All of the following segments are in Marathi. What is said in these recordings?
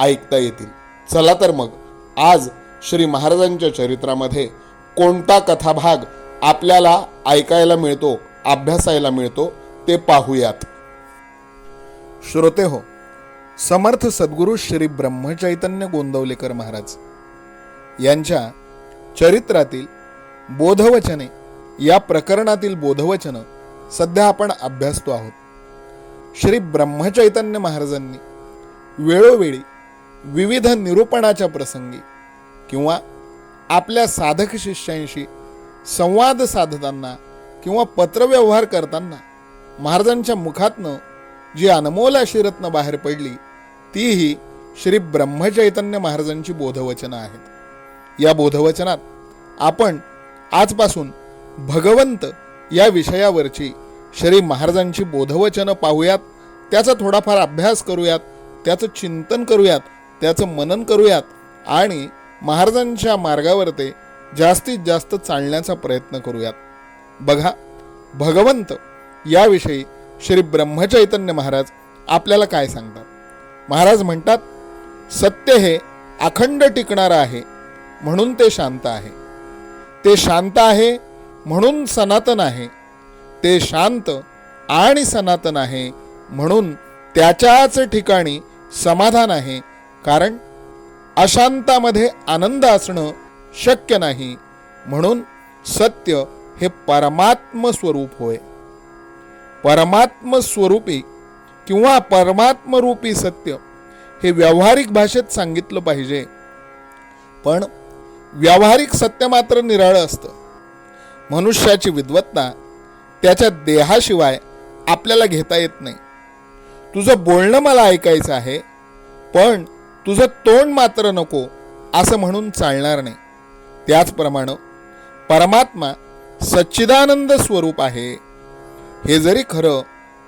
ऐकता येतील. चला तर मग आज श्री महाराजांच्या चरित्रामध्ये कोणता कथाभाग आपल्याला ऐकायला मिळतो अभ्यासायला मिळतो ते पाहूयात. श्रोते हो समर्थ सद्गुरू श्री ब्रह्मचैतन्य गोंदवलेकर महाराज यांच्या चरित्रातील बोधवचने या प्रकरणातील बोधवचनं सध्या आपण अभ्यासतो आहोत. श्री ब्रह्मचैतन्य महाराजांनी वेळोवेळी विविध निरूपणाच्या प्रसंगी किंवा आपल्या साधक शिष्यांशी संवाद साधताना किंवा पत्रव्यवहार करताना महाराजांच्या मुखातनं जी अनमोल अशी रत्न बाहेर पडली तीही श्री ब्रह्मचैतन्य महाराजांची बोधवचनं आहेत. या बोधवचनात आपण आजपासून भगवंत या विषयावरची श्री महाराजांची बोधवचनं पाहूयात त्याचा थोडाफार अभ्यास करूयात त्याचं चिंतन करूयात त्याचं मनन करूयात आणि महाराजांच्या मार्गावर ते जास्तीत जास्त चालण्याचा प्रयत्न करूयात. बघा भगवंत याविषयी श्री ब्रह्मचैतन्य महाराज आपल्याला काय सांगतात? महाराज म्हणतात सत्य हे अखंड टिकणारं आहे म्हणून ते शांत आहे. ते शांत आहे म्हणून सनातन आहे. ते शांत आणि सनातन आहे म्हणून त्याच्याच ठिकाणी समाधान आहे कारण अशांतामध्ये आनंद असणं शक्य नाही. म्हणून सत्य हे परमात्म स्वरूप होय. परमात्म स्वरूपी किंवा परमात्मरूपी सत्य हे व्यावहारिक भाषेत सांगितलं पाहिजे. पण व्यावहारिक सत्य मात्र निराळं असतं. मनुष्याची विद्वत्ता त्याच्या देहाशिवाय आपल्याला घेता येत नाही. तुझं बोलणं मला ऐकायचं आहे पण तुझं तोंड मात्र नको असं म्हणून चालणार नाही. त्याचप्रमाणे परमात्मा सच्चिदानंद स्वरूप आहे. हे जरी खरं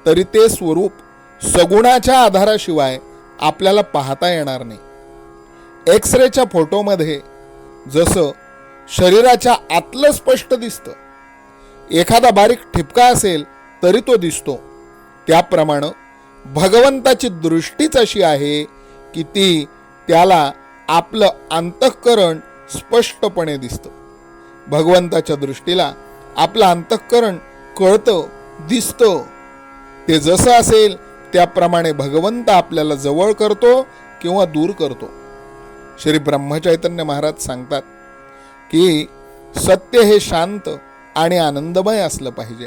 तरी ते स्वरूप सगुणाच्या आधाराशिवाय आपल्याला पाहता येणार नाही. एक्स रेच्या फोटोमध्ये जसं शरीराच्या आतलं स्पष्ट दिसतं एखादा बारीक ठिपका असेल तरी तो दिसतो. त्याप्रमाणे भगवंताची दृष्टीच अशी आहे की ती त्याला आपलं अंतःकरण स्पष्टपणे दिसतं. भगवंताच्या दृष्टीला आपलं अंतःकरण कळतं दिसतं. ते जसं असेल त्याप्रमाणे भगवंत आपल्याला जवळ करतो किंवा दूर करतो. श्री ब्रह्मचैतन्य महाराज सांगतात की सत्य हे शांत आणि आनंदमय असलं पाहिजे.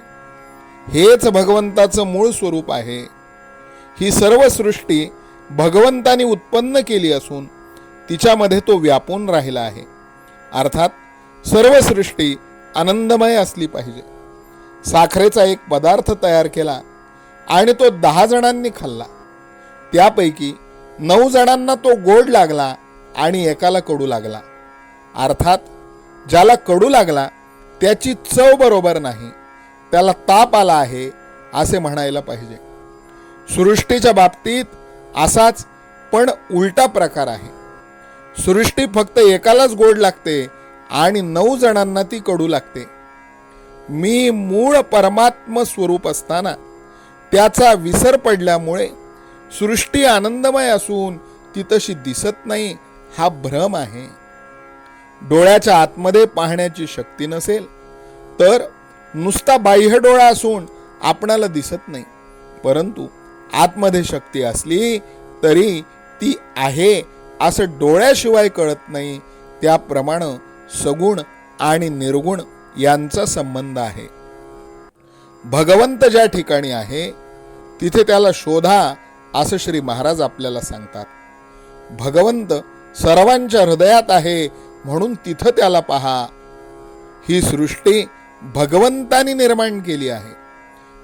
हेच भगवंताचं मूळ स्वरूप आहे. ही सर्व सृष्टी भगवंतानी उत्पन्न केली असून तिच्यामध्ये तो व्यापून राहिला आहे. अर्थात सर्व सृष्टी आनंदमय असली पाहिजे. साखरेचा एक पदार्थ तयार केला आणि तो दहा जणांनी खाल्ला. त्यापैकी नऊ जणांना तो गोड लागला आणि एकाला कडू लागला. अर्थात ज्याला कडू लागला त्याची चव बरोबर नाही. त्याला ताप आला आहे असे म्हणायला पाहिजे. सृष्टीच्या बाबतीत असाच पण उलटा प्रकार आहे. सृष्टी फक्त एकालाच गोड लागते आणि नऊ जणांना ती कडू लागते. मी मूळ परमात्म स्वरूप असताना त्याचा विसर पडल्यामुळे सृष्टी आनंदमय असून ती तशी दिसत नाही हा भ्रम आहे. डोळ्याच्या आतमध्ये पाहण्याची शक्ती नसेल तर नुसता बाह्य डोळा असून आपणाला दिसत नाही. परंतु आतमध्ये शक्ती असली तरी ती आहे असं डोळ्याशिवाय कळत नाही. त्याप्रमाणे सगुण आणि निर्गुण यांचा संबंध आहे. भगवंत ज्या ठिकाणी आहे तिथे त्याला शोधा असं श्री महाराज आपल्याला सांगतात. भगवंत सर्वांच्या हृदयात आहे म्हणून तिथं त्याला पहा. ही सृष्टी भगवंतानी निर्माण केली आहे.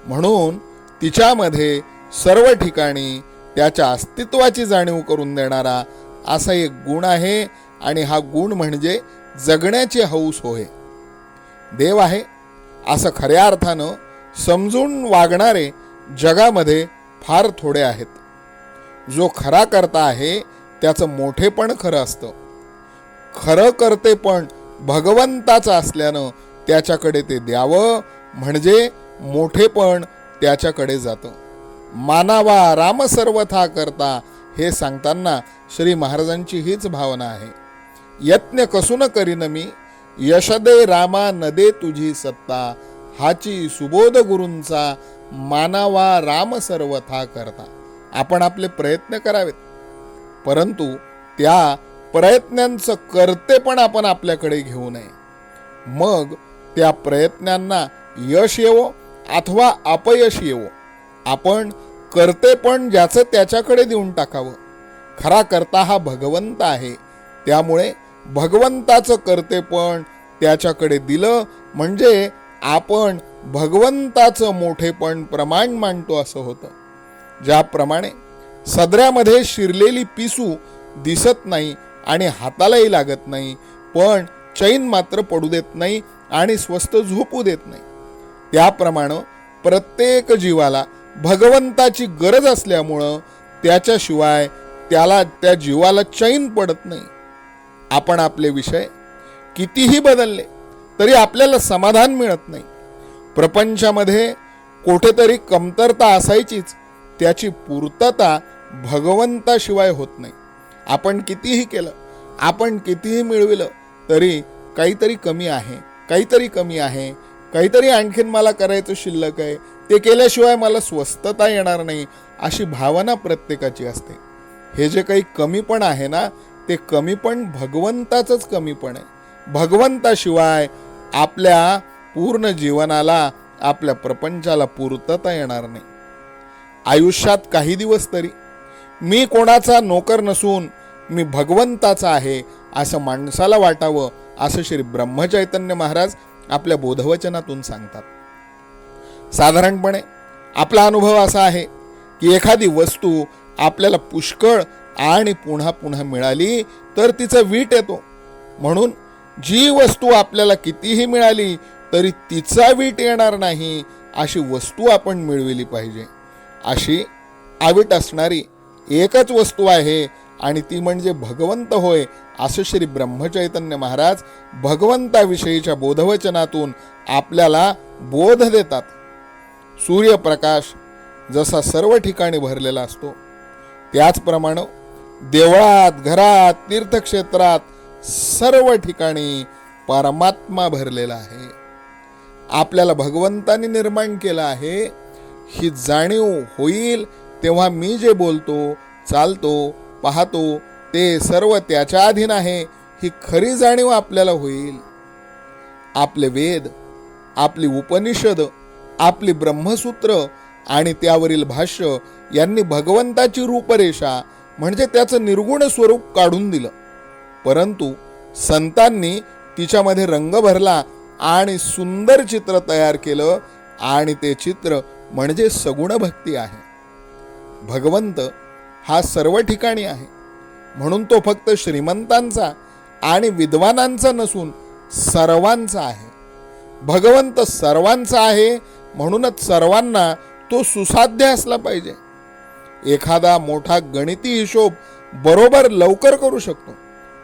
म्हणून तिच्यामध्ये सर्व ठिकाणी त्याच्या अस्तित्वाची जाणीव करून देणारा असा एक गुण आहे आणि हा गुण म्हणजे जगण्याची हौस होय. देव आहे असं खऱ्या अर्थानं समजून वागणारे जगामध्ये फार थोडे आहेत. जो खरा करता आहे त्याचं मोठेपण खरं असतं. खरं करते पण भगवंताचं असल्यानं त्याच्याकडे ते द्यावं म्हणजे मोठेपण त्याच्याकडे जातं. मानावा राम सर्वथा करता हे सांगताना श्री महाराजांची हीच भावना आहे. यत्न कसून करीन मी? यशदे रामा नदे तुझी सत्ता. हाची सुबोध गुरूंचा मानावा राम सर्वथा करता. आपण आपले प्रयत्न करावेत. परंतु त्या प्रयत्नांचं करते पण आपण आपल्याकडे घेऊ नये. मग त्या प्रयत्नांना यश येवो अथवा अपयश येवो? आपण करते पण ज्याचं त्याच्याकडे देऊन टाकावं. खरा करता हा भगवंत आहे. त्यामुळे भगवंताचं करते पण त्याच्याकडे दिलं म्हणजे आपण भगवंताचं मोठेपण प्रमाण मांडतो असं होतं. ज्याप्रमाणे सदऱ्यामध्ये शिरलेली पिसू दिसत नाही आणि हातालाही लागत नाही पण चैन मात्र पडू देत नाही आणि स्वस्त झोपू देत नाही. त्याप्रमाणे प्रत्येक जीवाला भगवंताची गरज असल्यामुळं त्याच्याशिवाय त्याला त्या जीवाला चैन पडत नाही. आपण आपले विषय कितीही बदलले तरी आपल्याला समाधान मिळत नाही. प्रपंचामध्ये कुठेतरी कमतरता असायचीच त्याची पूर्तता भगवंताशिवाय होत नाही. आपण कितीही केलं आपण कितीही मिळविलं तरी काहीतरी कमी आहे काहीतरी कमी आहे काहीतरी आणखीन मला करायचं शिल्लक आहे ते केल्याशिवाय मला स्वस्थता येणार नाही अशी भावना प्रत्येकाची असते. हे जे काही कमीपण आहे ना ते कमीपण भगवंताचंच कमीपण आहे. भगवंताशिवाय आपल्या पूर्ण जीवनाला आपल्या प्रपंचाला पूर्तता येणार नाही. आयुष्यात काही दिवस तरी मी कोणाचा नोकर नसून मी भगवंताचा आहे असं माणसाला वाटावं असं श्री ब्रह्मचैतन्य महाराज आपल्या बोधवचनातून सांगतात. साधारणपणे आपला अनुभव असा आहे की एखादी वस्तू आपल्याला पुष्कळ आणि पुन्हा पुन्हा मिळाली तर तिचा वीट येतो. म्हणून जी वस्तू आपल्याला कितीही मिळाली तरी तिचा वीट येणार नाही अशी वस्तू आपण मिळविली पाहिजे. अशी आवीट असणारी एकच वस्तू आहे आणि ती म्हणजे भगवंत होय असं श्री ब्रह्मचैतन्य महाराज भगवंताविषयीच्या बोधवचनातून आपल्याला बोध देतात. सूर्यप्रकाश जसा सर्व ठिकाणी भरलेला असतो त्याचप्रमाणे देवळात घरात तीर्थक्षेत्रात सर्व ठिकाणी परमात्मा भरलेला आहे. आपल्याला भगवंतानी निर्माण केलं आहे. ही जाणीव होईल तेव्हा मी जे बोलतो चालतो पाहतो ते सर्व त्याच्या अधीन आहे. ही खरी जाणीव आपल्याला होईल. आपले वेद आपली उपनिषद आपली ब्रह्मसूत्र आणि त्यावरील भाष्य यांनी भगवंताची रूपरेषा म्हणजे त्याचं निर्गुण स्वरूप काढून दिलं. परंतु संतांनी तिच्यामध्ये रंग भरला आणि सुंदर चित्र तयार केलं आणि ते चित्र म्हणजे सगुण भक्ती आहे. भगवंत हा सर्व ठिकाणी आहे. म्हणून तो फक्त श्रीमंतांचा आणि विद्वानांचा नसून सर्वांचा आहे. भगवंत सर्वांचा आहे म्हणूनच सर्वांना तो सुसाध्य असला पाहिजे. एखादा मोठा गणिती हिशोब बरोबर लवकर करू शकतो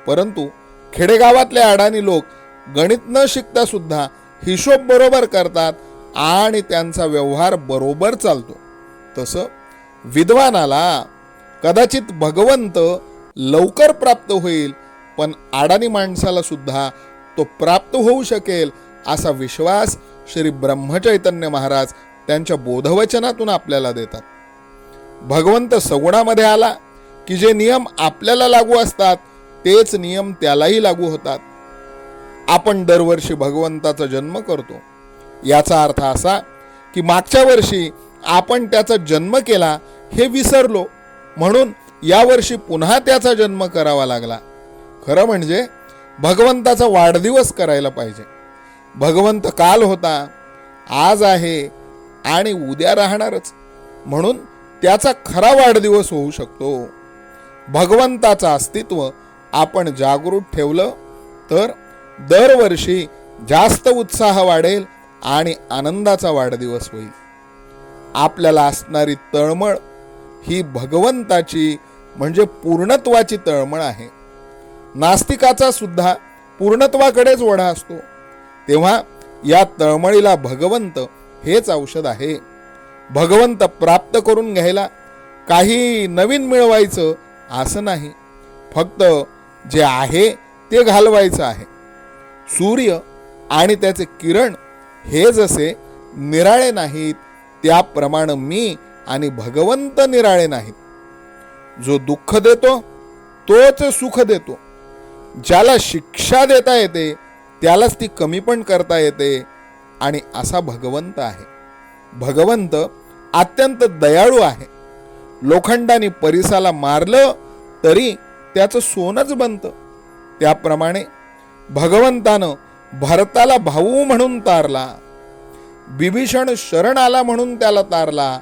परंतु खेडेगावातले अडाणी लोक गणित न शिकता सुद्धा हिशोब बरोबर करतात आणि त्यांचा व्यवहार बरोबर चालतो. तसं विद्वानाला कदाचित भगवंत लवकर प्राप्त होईल पण अडाणी माणसाला सुद्धा तो प्राप्त होऊ शकेल असा विश्वास श्री ब्रह्मचैतन्य महाराज त्यांच्या बोधवचनातून आपल्याला देतात. भगवंत सगुणामध्ये आला की जे नियम आपल्याला लागू असतात तेच नियम त्यालाही लागू होतात. आपण दरवर्षी भगवंताचा जन्म करतो. याचा अर्थ असा की मागच्या वर्षी आपण त्याचा जन्म केला हे विसरलो म्हणून यावर्षी पुन्हा त्याचा जन्म करावा लागला. खरं म्हणजे भगवंताचा वाढदिवस करायला पाहिजे. भगवंत काल होता आज आहे आणि उद्या राहणारच. म्हणून त्याचा खरा वाढदिवस होऊ शकतो. भगवंताचं अस्तित्व आपण जागृत ठेवलं तर दरवर्षी जास्त उत्साह वाढेल आणि आनंदाचा वाढदिवस होईल. आपल्याला असणारी तळमळ ही भगवंताची म्हणजे पूर्णत्वाची तळमळ आहे. नास्तिकाचा सुद्धा पूर्णत्वाकडेच वढा असतो. तेव्हा या तळमळीला भगवंत हेच औषध आहे. भगवंत प्राप्त करून घ्यायला काही नवीन मिळवायचं असं नाही. फक्त जे आहे ते घालवायचं आहे. सूर्य आणि त्याचे किरण हे जसे निराळे नाहीत त्याप्रमाणे मी आणि भगवंत निराळे नाहीत. जो दुःख देतो तोच सुख देतो. ज्याला शिक्षा देता येते त्यालाच ती कमी पण करता येते आणि असा भगवंत आहे. भगवंत अत्यंत दयाळू आहे. लोखंडाने परिसाला मारलं तरी त्याचं सोनच बनतं. त्याप्रमाणे भगवंतानं भरताला भाऊ म्हणून तारला बिभीषण शरण आला म्हणून त्याला तारला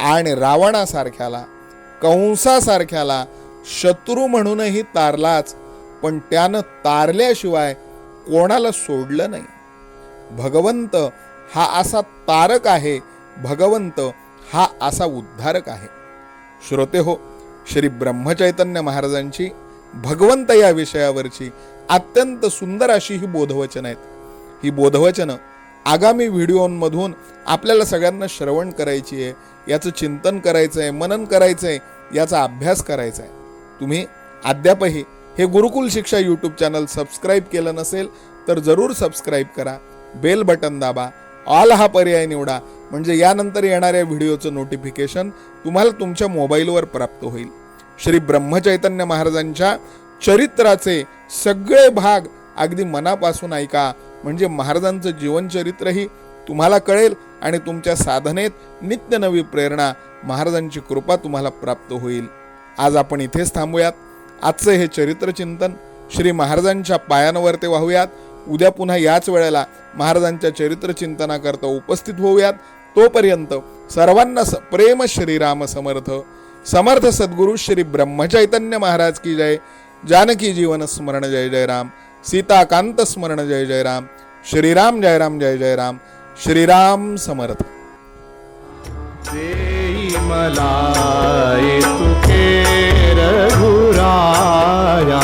आणि रावणासारख्याला कंसासारख्याला शत्रू म्हणूनही तारलाच. पण त्यानं तारल्याशिवाय कोणाला सोडलं नाही. भगवंत हा असा तारक आहे भगवंत हा असा उद्धारक आहे. श्रोते हो श्री ब्रह्मचैतन्य महाराजांची भगवंत या विषयावरची अत्यंत सुंदर अशी ही बोधवचनं आहेत. ही बोधवचनं आगामी व्हिडिओमधून आपल्याला सगळ्यांना श्रवण करायची आहे याचं चिंतन करायचं आहे मनन करायचं आहे याचा अभ्यास करायचा आहे तुम्ही अद्यापही हे गुरुकुल शिक्षा यूट्यूब चॅनल सबस्क्राईब केलं नसेल तर जरूर सबस्क्राईब करा. बेल बटन दाबा. ऑल हा पर्याय निवडा. म्हणजे यानंतर येणाऱ्या व्हिडिओचं नोटिफिकेशन तुम्हाला तुमच्या मोबाईलवर प्राप्त होईल. श्री ब्रह्मचैतन्य महाराजांच्या चरित्राचे सगळे भाग अगदी मनापासून ऐका. म्हणजे महाराजांचं जीवनचरित्रही तुम्हाला कळेल आणि तुमच्या साधनेत नित्य नवी प्रेरणा महाराजांची कृपा तुम्हाला प्राप्त होईल. आज आपण इथेच थांबूयात. आजचं हे चरित्र चिंतन श्री महाराजांच्या पायांवर ते वाहूयात. उद्या पुन्हा याच वेळेला महाराजांच्या चरित्र चिंतनाकरता उपस्थित होऊयात. तोपर्यंत सर्वांना स- प्रेम श्रीराम समर्थ. समर्थ सद्गुरु श्री ब्रह्मचैतन्य महाराज की जय. जानकी जीवन स्मरण जय जय राम. सीताकांत स्मरण जय जय राम. श्रीराम जय राम जय जय राम. श्रीराम समर्थ. देई मला रघुराया